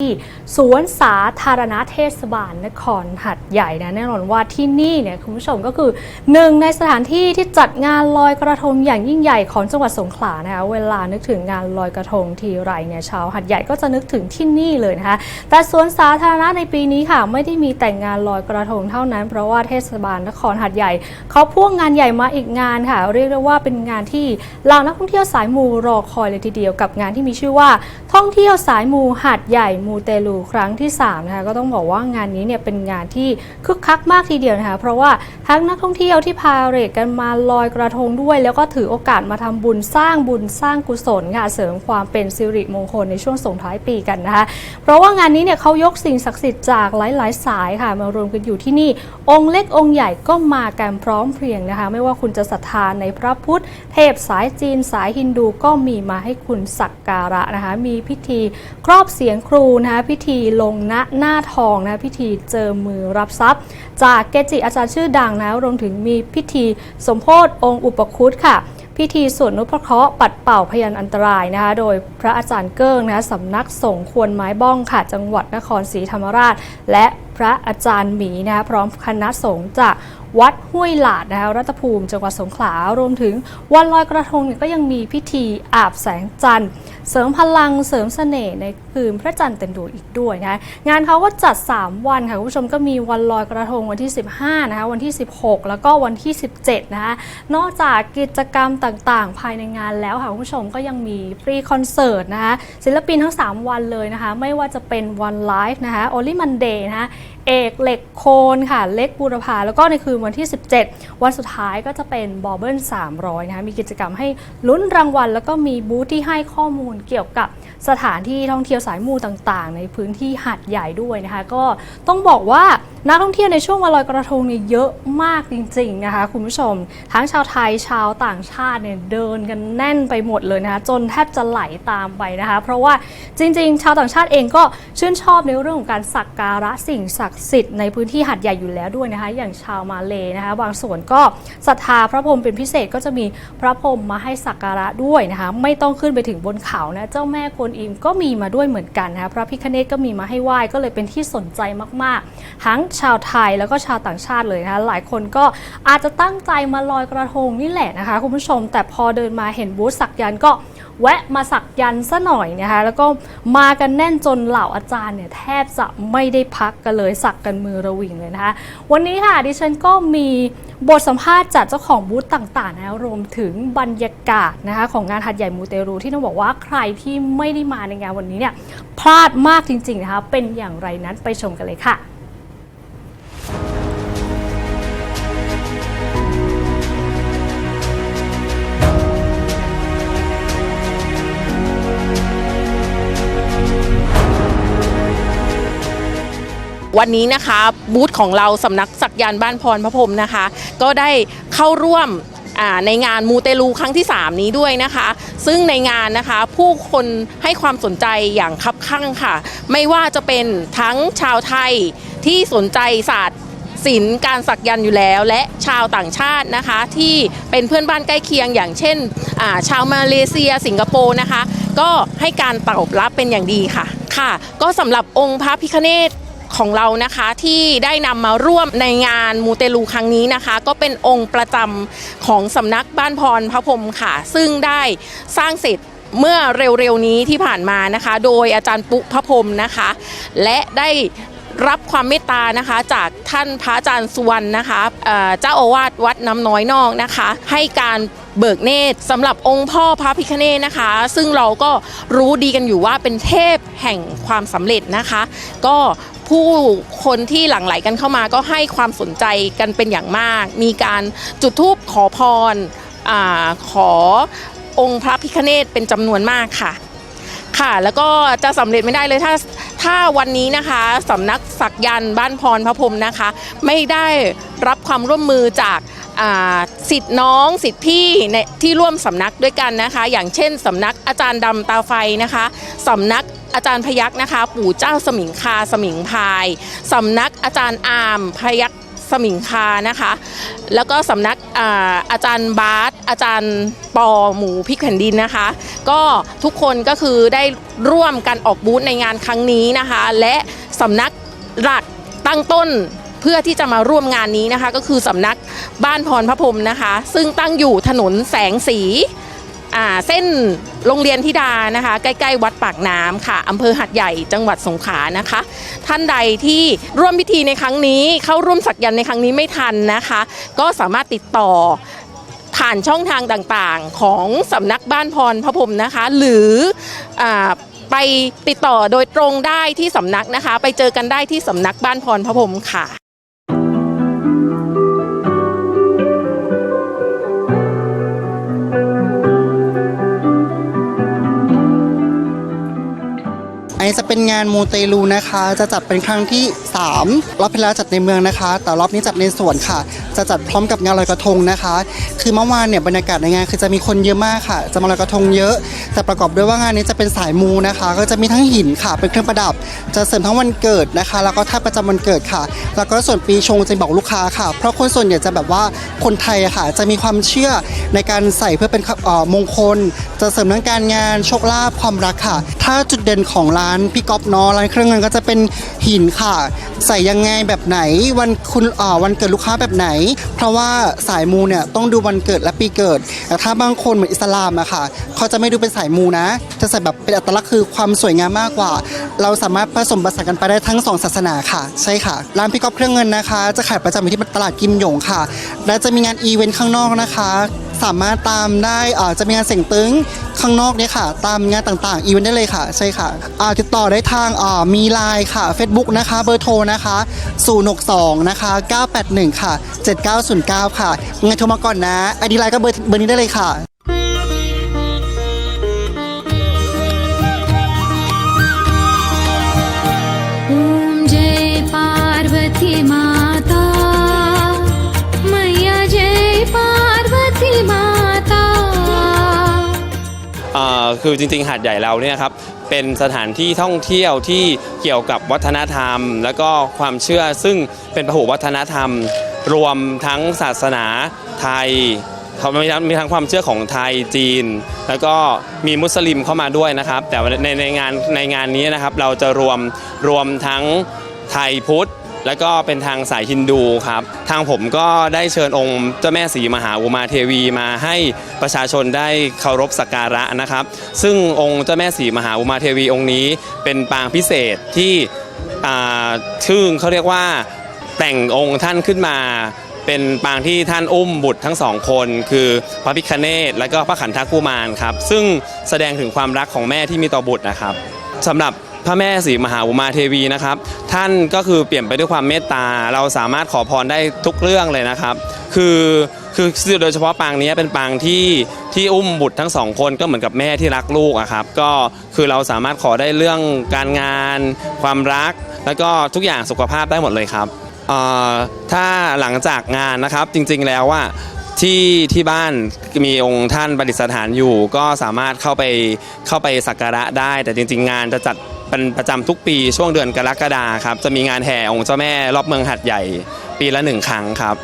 ที่สวนสาธารณะเทศบาลนครหัดใหญ่นะแน่นอนว่าที่นี่เนี่ยคุณผู้ชมก็คือหนึ่งในสถานที่ที่จัดงานลอยกระทงอย่างยิ่งใหญ่ของจังหวัดสงขลานะคะเวลานึกถึงงานลอยกระทงทีไรเนี่ยชาวหัดใหญ่ก็จะนึกถึงที่นี่เลยนะคะแต่สวนสาธารณะในปีนี้ค่ะ ไม่ได้มีแต่งงานลอยกระทงเท่านั้น เพราะว่าเทศบาลนครหัดใหญ่เขาพ่วงงานใหญ่มาอีกงานค่ะ เรียกได้ว่าเป็นงานที่เหล่านักท่องเที่ยวสายมูรอคอยเลยทีเดียวกับงานที่มีชื่อว่าท่องเที่ยวสายมูหัดใหญ่มูเตลูครั้งที่3นะคะก็ต้องบอกว่างานนี้เนี่ยเป็นงานที่คึกคักมากทีเดียวนะคะเพราะว่าทั้งนักท่องเที่ยวที่พาเหรดกันมาลอยกระทงด้วย แล้วก็ถือโอกาสมาทำบุญสร้างบุญสร้างกุศลค่ะเสริมความเป็นสิริมงคลในช่วงส่งท้ายปีกันนะคะเพราะว่างานนี้เนี่ยเขายกสิ่งศักดิ์สิทธิ์จากหลาย ๆ สายค่ะมารวมกันอยู่ที่นี่ องค์เล็กองค์ใหญ่ก็มากันพร้อมเพรียงนะคะ ไม่ว่าคุณจะศรัทธาในพระพุทธ เทพสายจีนสายฮินดูก็มีมาให้คุณสักการะนะคะมีพิธีครอบเสียงครูนะคะพิธีลงณหน้าทองนะพิธีเจอมือรับทรัพย์ จากเกจิอาจารย์ชื่อดังนะรวมถึงมีพิธีสมโพธองค์อุปคุตค่ะพิธีสวดนุพเคราะห์ปัดเป่าพยันอันตรายนะคะโดยพระอาจารย์เกิ้งนะสำนักสงฆ์ควรไม้บ้องค่ะ จังหวัดนครศรีธรรมราช และพระอาจารย์หมีนะพร้อมคณะสงฆ์จากวัดห้วยหลาดนะคะรัตภูมิจังหวัดสงขลารวมถึงวันลอยกระทงเนี่ยก็ยังมีพิธีอาบแสงจันทร์ เสริมพลังเสริมเสน่ห์ในคืนพระจันทร์เต็มดวงอีกด้วยนะคะงานเขาก็จัด 3 วันค่ะคุณผู้ชมก็มีวันลอยกระทงวันที่ 15นะคะวันที่ 16 แล้วก็วันที่ 17นะคะนอกจากกิจกรรมต่างๆ ภายในงานแล้วค่ะคุณผู้ชมก็ยังมีฟรีคอนเสิร์ตนะคะศิลปินทั้ง 3 วันเลยนะคะไม่ว่าจะเป็นวันไลฟ์นะคะ Only Monday นะคะเอกเหล็กโคนค่ะเล็กบูรพาแล้วก็ในคืนวันที่ 17 วันสุดท้ายก็จะเป็นบอเบิล300นะคะมีกิจกรรมให้ลุ้นรางวัล แล้วก็มีบูธที่ให้ข้อมูลเกี่ยวกับสถานที่ท่องเที่ยวสายมูต่างๆ ในพื้นที่หาดใหญ่ด้วยนะคะก็ต้องบอกว่า นักท่องเที่ยวในช่วงวันลอยกระทงเนี่ยเยอะมากจริงๆนะคะคุณผู้ชม ทั้งชาวไทยชาวต่างชาติเนี่ยเดินกันแน่นไปหมดเลยนะคะจนแทบจะไหลตามไปนะคะ เพราะว่าจริง ๆ ชาวต่างชาติเองก็ชื่นชอบในเรื่องของการสักการะสิ่งศักดิ์สิทธิ์ในพื้นที่หัดใหญ่อยู่แล้วด้วยนะคะ อย่างชาวมาเลนะคะบางส่วนก็ศรัทธาพระพรหมเป็นพิเศษก็จะมีพระพรหมมาให้สักการะด้วยนะคะไม่ต้องขึ้นไปถึงบนเขานะเจ้าแม่กวนอิมก็มีมาด้วยเหมือนกันนะคะพระพิคเนตก็มีมาให้ไหว้ก็เลยเป็นที่สนใจมากๆ ทั้งชาวไทยแล้วก็ชาวต่างชาติเลยนะคะหลายคนก็อาจจะตั้งใจมาลอยกระทงนี่แหละนะคะคุณผู้ชม แต่พอเดินมาเห็นบูธสักยันต์ก็แวะมาสักยันต์ซะหน่อยนะคะแล้วก็มากันแน่นจนเหล่าอาจารย์เนี่ยแทบจะไม่ได้พักกันเลยสักกันมือระวิงเลยนะคะ วันนี้ค่ะดิฉันก็มีบทสัมภาษณ์จากเจ้าของบูธต่างๆนะรวมถึงบรรยากาศนะคะของงานหัดใหญ่มูเตรูที่ต้องบอกว่าใครที่ไม่ได้มาในงานวันนี้เนี่ยพลาดมากจริงๆนะคะเป็นอย่างไรนั้นไปชมกันเลยค่ะ วันนี้นะคะบูธของเราสำนักสักยันต์บ้านพรพระพรมนะคะ ก็ได้เข้าร่วมในงานมูเตลูครั้งที่ 3 นี้ด้วยนะคะ ซึ่งในงานนะคะผู้คนให้ความสนใจอย่างคับคั่งค่ะ ไม่ว่าจะเป็นทั้งชาวไทยที่สนใจศาสตร์ศิลป์การสักยันต์อยู่แล้ว และชาวต่างชาตินะคะ ที่เป็นเพื่อนบ้านใกล้เคียงอย่างเช่นาชาวมาเลเซียสิงคโปร์นะคะ ก็ให้การตอบรับเป็นอย่างดีค่ะค่ะ ก็สำหรับองค์พระพิฆเนศ ของเรานะคะที่ได้นำมาร่วมในงานมูเตลูครั้งนี้นะคะ ก็เป็นองค์ประจำของสำนักบ้านพรพระพรมค่ะ ซึ่งได้สร้างเสร็จเมื่อเร็วๆนี้ที่ผ่านมานะคะ โดยอาจารย์ปุพระพรมนะคะ และได้รับความเมตตานะคะจากท่านพระอาจารย์สุวรรณนะคะเเจ้าอาวาสวัดน้ำน้อยนอกนะคะ ให้การเบิกเนตรสำหรับองค์พ่อพระพิฆเนศนะคะ ซึ่งเราก็รู้ดีกันอยู่ว่าเป็นเทพแห่งความสำเร็จนะคะ ก็ ผู้คนที่หลั่งไหลกันเข้ามาก็ให้ความสนใจกันเป็นอย่างมาก มีการจุดธูปขอพรอขอองค์พระพิฆเนศเป็นจำนวนมากค่ะ ค่ะ แล้วก็จะสำเร็จไม่ได้เลยถ้า ถ้าวันนี้นะคะสำนักสักยันต์บ้านพรพระพรมนะคะ ไม่ได้รับความร่วมมือจากสิทธิ์น้องสิทธิ์พี่ในที่ร่วมสำนักด้วยกันนะคะ อย่างเช่นสำนักอาจารย์ดำตาไฟนะคะสำนักอาจารย์พยักษ์นะคะ ปู่เจ้าสมิงคาสมิงพายสำนักอาจารย์อามพยักษ์สมิงคานะคะ แล้วก็สำนัก อาอาจารย์บาสอาจารย์ปอหมูพริกแผ่นดินนะคะ ก็ทุกคนก็คือได้ร่วมกันออกบูธในงานครั้งนี้นะคะ และสำนักหลักตั้งต้นเพื่อที่จะมาร่วมงานนี้นะคะ ก็คือสำนักบ้านพรพระพรมนะคะ ซึ่งตั้งอยู่ถนนแสงสี เส้นโรงเรียนธิดานะคะ ใกล้ๆ วัดปากน้ำค่ะอำเภอหัดใหญ่จังหวัดสงขลานะคะ ท่านใดที่ร่วมพิธีในครั้งนี้ เข้าร่วมสักยันต์ในครั้งนี้ไม่ทันนะคะ ก็สามารถติดต่อผ่านช่องทางต่างๆ ของสำนักบ้านพรพระพรหมนะคะ หรืออไปติดต่อโดยตรงได้ที่สำนักนะคะ ไปเจอกันได้ที่สำนักบ้านพรพระพรหมค่ะ นี้จะเป็นงานมูเตลูนะคะ จะจัดเป็นครั้งที่ 3 รอบที่แล้วจัดในเมืองนะคะ แต่รอบนี้จัดในสวนค่ะ จะจัดพร้อมกับงานลอยกระทงนะคะ คือเมื่อวานเนี่ยบรรยากาศในงานคือจะมีคนเยอะมากค่ะ จะมาลอยกระทงเยอะ แต่ประกอบด้วยว่างานนี้จะเป็นสายมูนะคะ ก็จะมีทั้งหินค่ะ เป็นเครื่องประดับ จะเสริมทั้งวันเกิดนะคะ แล้วก็ท่าประจำวันเกิดค่ะ แล้วก็ส่วนปีชงจะบอกลูกค้าค่ะ เพราะคนส่วนใหญ่จะแบบว่าคนไทยค่ะ จะมีความเชื่อในการใส่เพื่อเป็นมงคล จะเสริมทั้งการงานโชคลาภความรักค่ะ ถ้าจุดเด่นของร้านพี่ก๊อฟเนาะร้านเครื่องเงินก็จะเป็นหินค่ะ ใส่ยังไงแบบไหนวันคุณวันเกิดลูกค้าแบบไหนเพราะว่าสายมูเนี่ยต้องดูวันเกิดและปีเกิดแต่ถ้าบางคนเหมือนอิสลามอะค่ะเขาจะไม่ดูเป็นสายมูนะ จะใส่แบบเป็นอัตลักษณ์คือความสวยงามมากกว่า เราสามารถผสมผสานกันไปได้ทั้งสองศาสนาค่ะ ใช่ค่ะ ร้านพี่ก๊อฟเครื่องเงินนะคะ จะขายประจำอยู่ที่ตลาดกิมหยงค่ะ และจะมีงานอีเวนต์ข้างนอกนะคะ สามารถตามได้จะมีงานเสียงตึง ข้างนอกเนี่ยค่ะ ตามงานต่างๆอีเวนต์ได้เลยค่ะ ใช่ค่ะอ่าติดต่อได้ทางอ่ามีไลน์ค่ะ Facebook นะคะ เบอร์โทรนะคะ062นะคะ981 ค่ะ 7909 ค่ะยังไงโทรมาก่อนนะไอดีไลน์ก็เบอร์เบอร์นี้ได้เลยค่ะ คือจริงๆ หาดใหญ่เราเนี่ยครับเป็นสถานที่ท่องเที่ยวที่เกี่ยวกับวัฒนธรรม แล้วก็ความเชื่อซึ่งเป็นพหุวัฒนธรรม รวมทั้งศาสนาไทยเขามีทั้งมีทั้งความเชื่อของไทยจีน แล้วก็มีมุสลิมเข้ามาด้วยนะครับ แต่ในในงานในงานนี้นะครับเราจะรวมรวมทั้งไทยพุทธ แล้วก็เป็นทางสายฮินดูครับ ทางผมก็ได้เชิญองค์เจ้าแม่ศรีมหาอุมาเทวีมาให้ประชาชนได้เคารพสักการะนะครับ ซึ่งองค์เจ้าแม่ศรีมหาอุมาเทวีองค์นี้ เป็นปางพิเศษที่ชื่อเขาเรียกว่าแต่งองค์ท่านขึ้นมาเป็นปางที่ท่านอุ้มบุตรทั้งสองคน คือพระพิคเนตและก็พระขันธกุมารครับ ซึ่งแสดงถึงความรักของแม่ที่มีต่อบุตรนะครับสำหรับ พระแม่ศรีมหาอุมาเทวีนะครับ ท่านก็คือเปลี่ยนไปด้วยความเมตตา เราสามารถขอพรได้ทุกเรื่องเลยนะครับ คือคือโดยเฉพาะปางนี้เป็นปางที่ที่อุ้มบุตรทั้งสองคนก็เหมือนกับแม่ที่รักลูกอะครับ ก็คือเราสามารถขอได้เรื่องการงาน ความรัก แล้วก็ทุกอย่างสุขภาพได้หมดเลยครับเอ่อถ้าหลังจากงานนะครับจริงๆแล้วว่าที่ที่บ้านมีองค์ท่านประดิษฐานอยู่ ก็สามารถเข้าไปเข้าไปสักการะได้ แต่จริง ๆ งานจะจัด เป็นประจำทุกปีช่วงเดือนกรกฎาครับจะมีงานแห่องค์เจ้าแม่รอบเมืองหัดใหญ่ ปีละหนึ่งครั้งครับ